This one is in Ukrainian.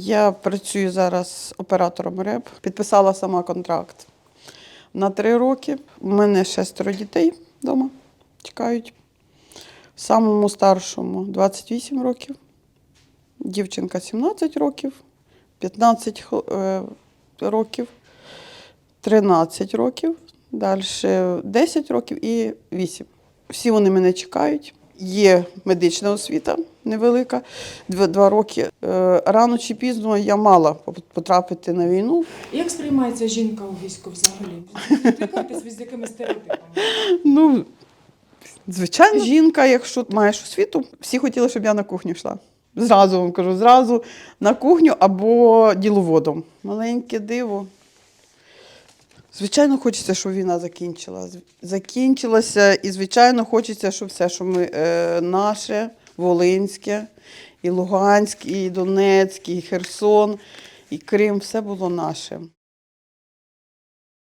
Я працюю зараз оператором РЕБ, підписала сама контракт на три роки. У мене шестеро дітей вдома чекають. Самому старшому 28 років, дівчинка 17 років, 15 е, років, 13 років, далі 10 років і 8. Всі вони мене чекають. Є медична освіта невелика, два, два роки. Е, Рано чи пізно я мала потрапити на війну. Як сприймається жінка у війську взагалі? Стикаєтесь з якими стереотипами? Ну, звичайно, жінка, якщо маєш освіту, всі хотіли, щоб я на кухню йшла. Зразу вам кажу, зразу на кухню або діловодом. Маленьке диво. Звичайно, хочеться, щоб війна закінчила. Закінчилася, і, звичайно, хочеться, щоб все, що ми е, наше, Волинське, і Луганськ, і Донецьк, і Херсон, і Крим, все було наше.